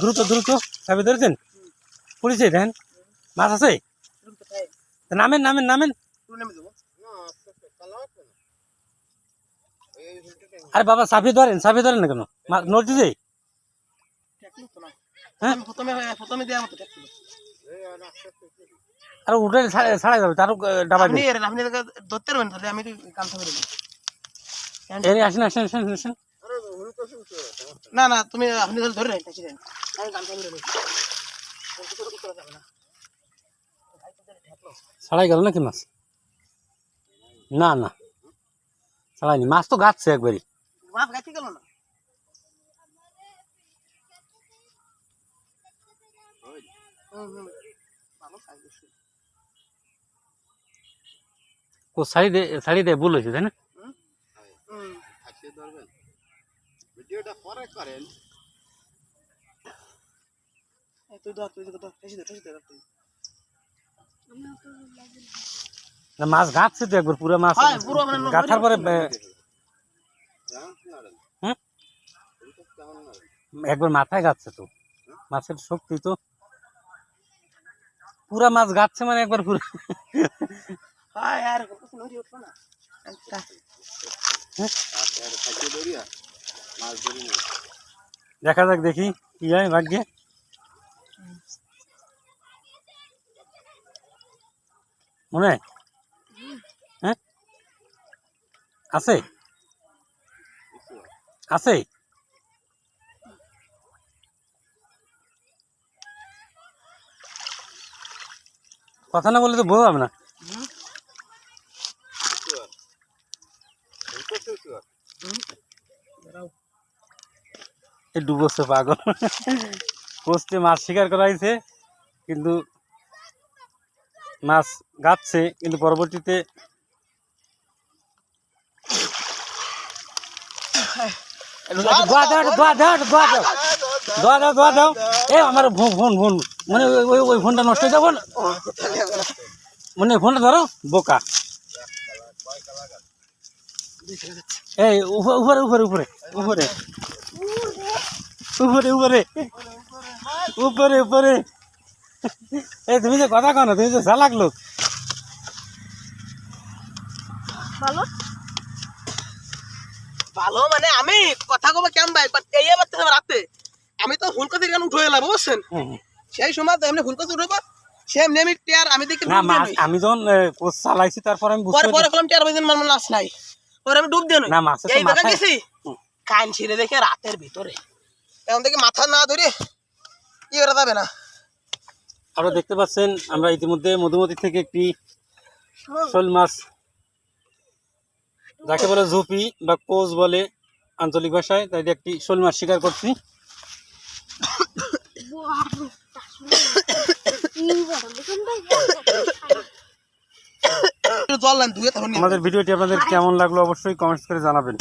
দ্রুত দ্রুত। চাবি ধরেছেন? পুলিশে দেখেন। মাছ আছে? নামেন নামেন নামেন। আরে বাবা চাবি ধরেন চাবি ধরেন না কেন? নোটিসে হ্যাঁ? আর উঠে ছাড়াই যাবে তারও ডাবা আপনি ধরতে পারবেন তাহলে আমি আসেন আসেন আসেন আসেন। না না তুমি আপনি ধরে ধরে রাখতে ছিলেন আমি কাম থাকবে ছাড়াই গেল নাকি মাছ? না না। ছাড়াইনি। মাছ তো গাচ্ছে একবারই। মাছ গেল না। বেশি। ও শাড়ি দে শাড়ি দিয়ে ভুল হয়েছে তাই না? হুম। এই তুই ধর, তুই ধর, ধর, ধর, ঠেসে ধর, তুই। না, মাছ তো একবার পুরো মাছ হ্যাঁ, পুরো মানে গাথার পরে একবার মাথায় গাচ্ছে তো মাছের শক্তি তো পুরা মাছ গাচ্ছে মানে একবার পুরো হ্যাঁ, আর না। দেখা যাক দেখি কি হয় ভাগ্যে। মনে? হ্যাঁ? আছে? আছে? কথা না বললে তো বোঝা যাবে না। ডুবোছে পাগল। পোস্টে মাছ শিকার করাইছে কিন্তু মাছ গাচ্ছে কিন্তু পরবর্তীতে উপরে উপরে উপরে উপরে। উপরে উপরে। উপরে উপরে। এই তুমি যে কথা কও না তুমি যে চালাক লোক। ভালো? মানে আমি কথা কব কেমন ভাই এই এবার আমি তো কেন উঠে এলাম বুঝছেন? সেই সময় তো এমনি ফুলকতি উঠবো সে এমনি আমি টিয়ার আমি দেখি মাছ আমি যখন কোচ চালাইছি তারপর আমি পরে বুঝতে পরে কলম টিয়ার মানে পরে আমি ডুব দিয়ে নই। না, মাছের তো এই গেছি। কান ছিঁড়ে দেখে রাতের ভিতরে। এখন দেখি মাথা না ধরে কি করা যাবে না? আপনারা দেখতে পাচ্ছেন আমরা ইতিমধ্যে মধুমতি থেকে একটি শোল মাছ যাকে বলে ঝুপি বা কোচ বলে আঞ্চলিক ভাষায় তাই একটি শোল মাছ শিকার করছি। আমাদের ভিডিওটি আপনাদের কেমন লাগল অবশ্যই কমেন্টস করে জানাবেন।